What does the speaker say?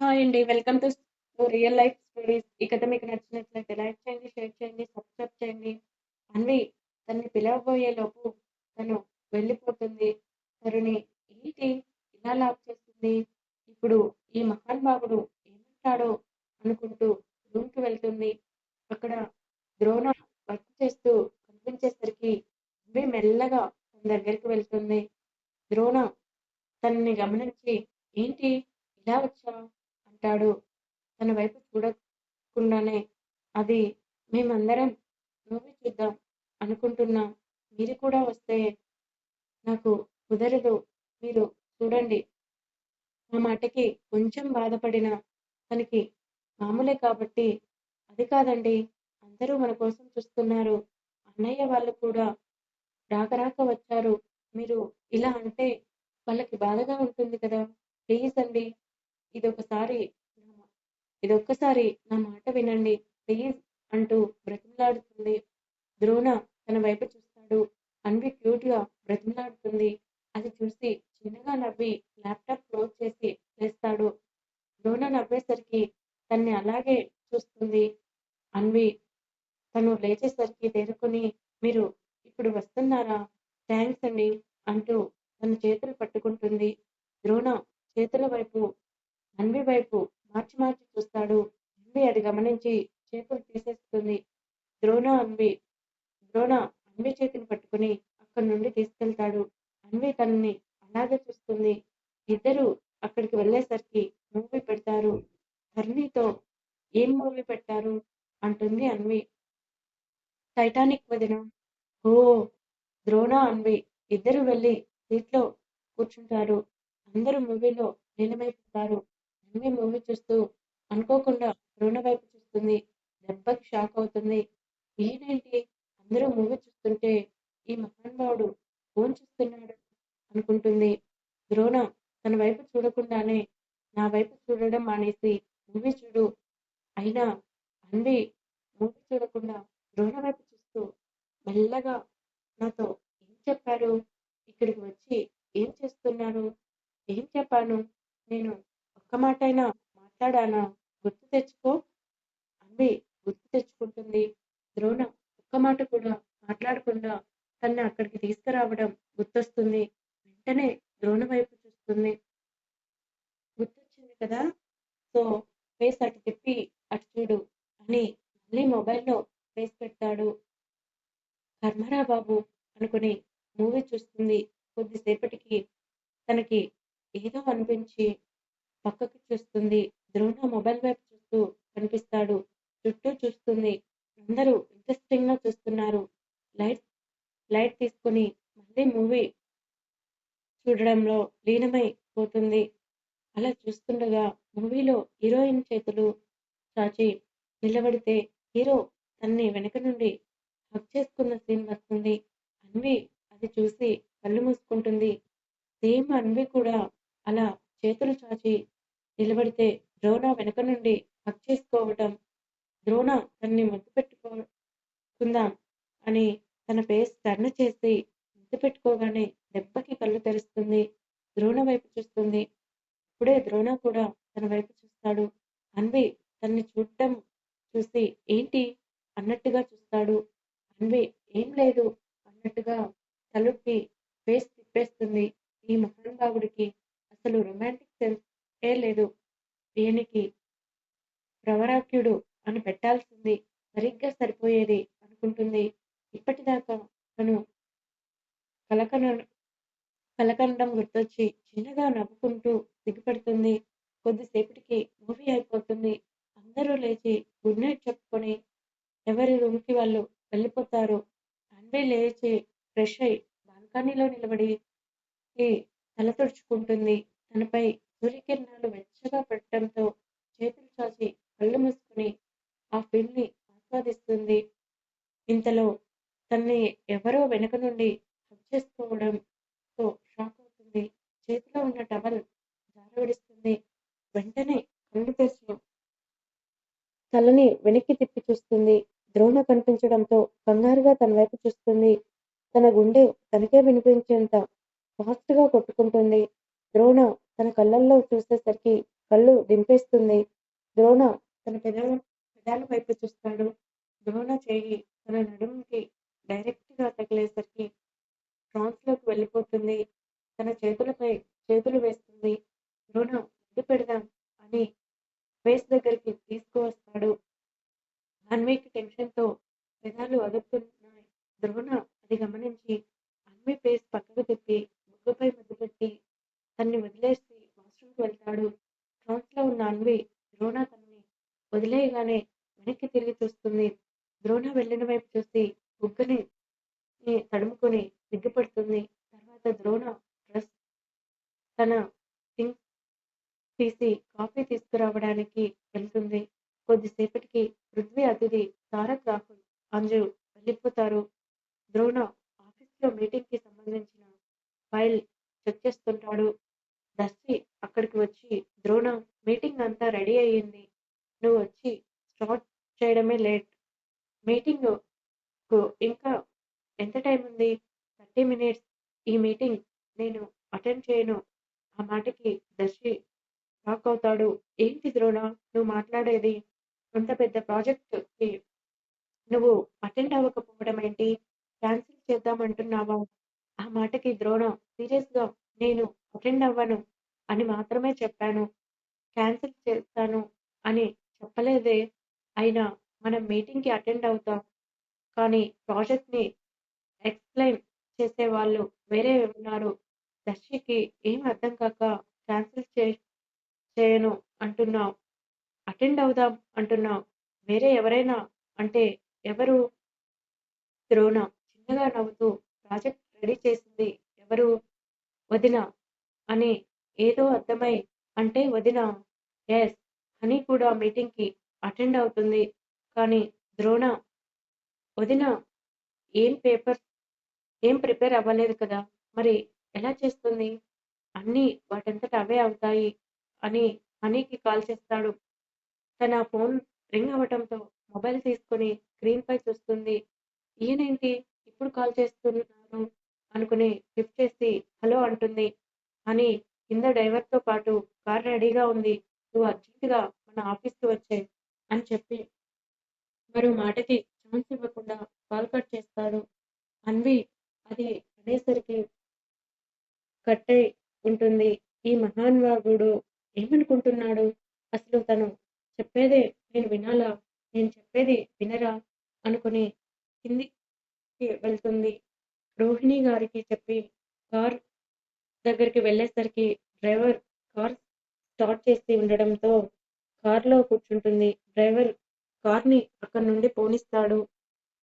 Hi అండి. Welcome to real life stories. ఈ కథ మీకు నచ్చినట్లయితే లైక్ చేయండి, షేర్ చేయండి, సబ్స్క్రైబ్ చేయండి. అన్వి తనని పిలవబోయే లోపు తను వెళ్ళిపోతుంది. తరుని ఏంటి ఇలా లాక్ చేస్తుంది? ఇప్పుడు ఈ మహానుభావుడు ఏమంటాడో అనుకుంటూ రూమ్‌కి వెళ్తుంది. అక్కడ ద్రోణ వర్క్ చేస్తూ కనిపించేసరికి అన్వి మెల్లగా తన దగ్గరికి వెళ్తుంది. ద్రోణ తనని గమనించి ఏంటి ఇలా వచ్చావు? పెట్టాడు తన వైపు చూడకుండానే అది మేమందరం మూవీ చూద్దాం అనుకుంటున్నాం. మీరు కూడా వస్తే నాకు కుదరదు. మీరు చూడండి. ఆ మాటకి కొంచెం బాధపడిన తనకి మామూలే కాబట్టి అది కాదండి అందరూ మన కోసం చూస్తున్నారు. అన్నయ్య వాళ్ళు కూడా రాక రాక వచ్చారు. మీరు ఇలా అంటే వాళ్ళకి బాధగా ఉంటుంది కదా! ప్లీజ్ అండి. ఇదొకసారి ఒకసారి ఇది ఇదొక్కసారి నా మాట వినండి. ప్లీజ్ అంటూ బ్రతిమలాడుతుంది. ద్రోణ తన వైపు చూస్తాడు. అన్వి క్యూట్‌గా బ్రతిమలాడుతుంది. అది చూసి చిన్నగా నవ్వి ల్యాప్‌టాప్ క్లోజ్ చేసి వేస్తాడు ద్రోణ నవ్వేసరికి తన్ని అలాగే చూస్తుంది అన్వి. తను లేచేసరికి తేరుకొని మీరు ఇప్పుడు వస్తున్నారా? థాంక్స్ అండి అంటూ తన చేతులు పట్టుకుంటుంది. ద్రోణ చేతుల వైపు, అన్వి వైపు మార్చి మార్చి చూస్తాడు. అన్వి అది గమనించి చేతులు తీసేస్తుంది. ద్రోణ అన్వి ద్రోణ అన్వి చేతిని పట్టుకొని అక్కడి నుండి తీసుకెళ్తాడు. అన్వి తనని అలాగే చూస్తుంది. ఇద్దరు అక్కడికి వెళ్ళేసరికి మూవీ పెడతారు. ధరణితో ఏం మూవీ పెట్టారు? అంటుంది అన్వి. టైటానిక్ వదిన ఓ ద్రోణ, అన్వి ఇద్దరు వెళ్ళి సీట్‌లో కూర్చుంటారు. అందరూ మూవీలో లీనమైపోతారు. అన్వి మూవీ చూస్తూ అనుకోకుండా ద్రోణ వైపు చూస్తుంది. దెబ్బకి షాక్ అవుతుంది. ఈయనేంటి అందరూ మూవీ చూస్తుంటే ఈ మహానుభావుడు ఫోన్ చూస్తున్నాడు అనుకుంటుంది. ద్రోణ తన వైపు చూడకుండానే నా వైపు చూడడం మానేసి మూవీ చూడు. అయినా అన్వి మూవీ చూడకుండా ద్రోణ వైపు చూస్తూ మెల్లగా నాతో ఏం చెప్పారు? ఇక్కడికి వచ్చి ఏం చేస్తున్నారు? ఏం చెప్పాను? నేను ఒక్క మాటైనా మాట్లాడానా? గుర్తు తెచ్చుకో. అమ్మి గుర్తు తెచ్చుకుంటుంది. ద్రోణ ఒక్క మాట కూడా మాట్లాడకుండా తన్ని అక్కడికి తీసుకురావడం గుర్తొస్తుంది. వెంటనే ద్రోణ వైపు చూస్తుంది. గుర్తొచ్చింది కదా! సో ఫేస్ అటు తిప్పి అటు చూడు అని మళ్ళీ మొబైల్‌లో ఫేస్ పెడతాడు. కర్మరా బాబు అనుకుని మూవీ చూస్తుంది. కొద్దిసేపటికి తనకి ఏదో అనిపించి పక్కకి చూస్తుంది. ద్రోణ మొబైల్ వైపు చూస్తూ కనిపిస్తాడు. చుట్టూ చూస్తుంది. అందరూ ఇంట్రెస్టింగ్గా చూస్తున్నారు. లైట్ లైట్ తీసుకొని మళ్ళీ మూవీ చూడడంలో లీనమై పోతుంది. అలా చూస్తుండగా మూవీలో హీరోయిన్ చేతులు చాచి నిలబడితే హీరో తన్ని వెనక నుండి హక్ చేసుకున్న సీన్ వస్తుంది. అన్వి అది చూసి కళ్ళు మూసుకుంటుంది. సేమ్ అన్వి కూడా అలా చేతులు చాచి నిలబడితే ద్రోణ వెనక నుండి హక్ చేసుకోవటం, ద్రోణ తనని ముద్దు పెట్టుకుందాం అని తన పేస్ టర్న్ చేసి ముద్దు పెట్టుకోగానే దెబ్బకి కళ్ళు తెరుస్తుంది. ద్రోణ వైపు చూస్తుంది. ఇప్పుడే ద్రోణ కూడా తన వైపు చూస్తాడు. అన్వి తన్ని చూడటం చూసి ఏంటి? అన్నట్టుగా చూస్తాడు. అన్వి ఏం లేదు అన్నట్టుగా తలుపి ఫేస్ తిప్పేస్తుంది. ఈ మహానుభావుడికి అసలు రొమాంటిక్ సెన్స్ ఏ లేదు. దీనికి ప్రవరాఖ్యుడు అని పెట్టాల్సింది సరిగ్గా సరిపోయేది అనుకుంటుంది. ఇప్పటిదాకా తను కలకన కలకనడం గుర్తొచ్చి చిన్నగా నవ్వుకుంటూ సిగ్గుపడుతుంది. కొద్దిసేపటికి మూవీ అయిపోతుంది. అందరూ లేచి గుడ్ నైట్ చెప్పుకొని ఎవరి రూమ్‌కి వాళ్ళు వెళ్ళిపోతారు. అన్వే లేచి ఫ్రెష్ అయి బాల్కనీలో నిలబడి తల తుడుచుకుంటుంది. తనపై సూర్యకిరణాలు వెచ్చగా పెట్టడంతో చేతులు చాచి కళ్ళు మూసుకొని ఆ ఫీల్‌ని ఆస్వాదిస్తుంది. ఇంతలో తనని ఎవరో వెనుక నుండి హగ్ చేసుకోవడంతో షాక్ అవుతుంది. చేతిలో ఉన్న టవల్ జారవిడిస్తుంది వెంటనే కళ్ళు తెరిచి తలని వెనక్కి తిప్పి చూస్తుంది. ద్రోణ కనిపించడంతో కంగారుగా తన వైపు చూస్తుంది. తన గుండె తనకే వినిపించేంత ఫాస్ట్‌గా కొట్టుకుంటుంది. ద్రోణ తన కళ్ళల్లో చూసేసరికి కళ్ళు దింపేస్తుంది. ద్రోణ తన పెదాల పెదాల వైపు చూస్తాడు. ద్రోణ చేయి తన నడుముకి డైరెక్టుగా తగిలేసరికి ట్రాన్స్లోకి వెళ్ళిపోతుంది. తన చేతులపై చేతులు వేస్తుంది. ద్రోణ ముద్దు పెడదాం అని ఫేస్ దగ్గరికి తీసుకువస్తాడు. అన్వీకి టెన్షన్తో పెదాలు అదుపుతున్నాయి. ద్రోణ అది గమనించి అన్వి ఫేస్ పక్కకు తిప్పి ముగ్గుపై ముద్దు పెట్టి తన్ని వదిలేసి వాష్రూమ్కి వెళ్తాడు. ట్రాన్స్లో ఉన్న అన్వి ద్రోణ తనని వదిలేయగానే వెనక్కి తిరిగి చూస్తుంది. ద్రోణ వెళ్ళిన వైపు చూసి బుగ్గని తడుముకొని సిగ్గుపడుతుంది. తర్వాత ద్రోణ డ్రెస్ తన థింగ్స్ తీసి కాఫీ తీసుకురావడానికి వెళ్తుంది. కొద్దిసేపటికి పృథ్వీ అతిథి తారక్ రాహుల్ అంజు వెళ్ళిపోతారు. ద్రోణ ఆఫీస్లో మీటింగ్కి సంబంధించిన ఫైల్ చెక్ చేస్తుంటాడు. దర్శి అక్కడికి వచ్చి ద్రోణ మీటింగ్ అంతా రెడీ అయ్యింది. నువ్వు వచ్చి స్టార్ట్ చేయడమే లేట్. మీటింగ్కు ఇంకా ఎంత టైం ఉంది? Thirty minutes. ఈ మీటింగ్ నేను అటెండ్ చేయను ఆ మాటకి దర్శి షాక్ అవుతాడు. ఏంటి ద్రోణ నువ్వు మాట్లాడేది? అంత పెద్ద ప్రాజెక్ట్కి నువ్వు అటెండ్ అవ్వకపోవడం ఏంటి క్యాన్సిల్ చేద్దామంటున్నావా? ఆ మాటకి ద్రోణ సీరియస్గా నేను అటెండ్ అవ్వను అని మాత్రమే చెప్పాను. క్యాన్సిల్ చేస్తాను అని చెప్పలేదే. అయినా మనం మీటింగ్కి అటెండ్ అవుతాం. కానీ ప్రాజెక్ట్ని ఎక్స్ప్లెయిన్ చేసే వాళ్ళు వేరే ఉన్నారు. దర్శికి ఏం అర్థం కాక క్యాన్సిల్ చే చేయను అంటున్నావు అటెండ్ అవుదాం అంటున్నావు వేరే ఎవరైనా అంటే ఎవరు? ద్రోణ చిన్నగా నవ్వుతూ ప్రాజెక్ట్ రెడీ చేసింది ఎవరు? వదిన అని ఏదో అర్థమై అంటే వదిన ఎస్ హనీ కూడా మీటింగ్కి అటెండ్ అవుతుంది. కానీ ద్రోణ వదిన ఏం పేపర్ ఏం ప్రిపేర్ అవ్వలేదు కదా! మరి ఎలా చేస్తుంది? అన్నీ వాటంతట అవే అవుతాయి అని హనీకి కాల్ చేస్తాడు. తన ఫోన్ రింగ్ అవటంతో మొబైల్ తీసుకుని స్క్రీన్ పై చూస్తుంది. ఈయనేంటి ఇప్పుడు కాల్ చేస్తున్నారు అనుకుని లిఫ్ట్ చేసి హలో అంటుంది. అని కింద డ్రైవర్తో పాటు కార్ రెడీగా ఉంది. నువ్వు అర్జెంటుగా మన ఆఫీస్కి వచ్చే అని చెప్పి మరో మాటకి ఛాన్స్ ఇవ్వకుండా కాల్ కట్ చేస్తాడు. అన్వి అది అనేసరికి అయి ఉంటుంది. ఈ మహానుభావుడు ఏమనుకుంటున్నాడు? అసలు తను చెప్పేదే నేను వినాలా? నేను చెప్పేది వినరా? అనుకుని కిందికి వెళ్తుంది. రోహిణి గారికి చెప్పి కార్ దగ్గరికి వెళ్ళేసరికి డ్రైవర్ కార్ స్టార్ట్ చేసి ఉండడంతో కార్లో కూర్చుంటుంది. డ్రైవర్ కార్ని అక్కడి నుండి పోనిస్తాడు.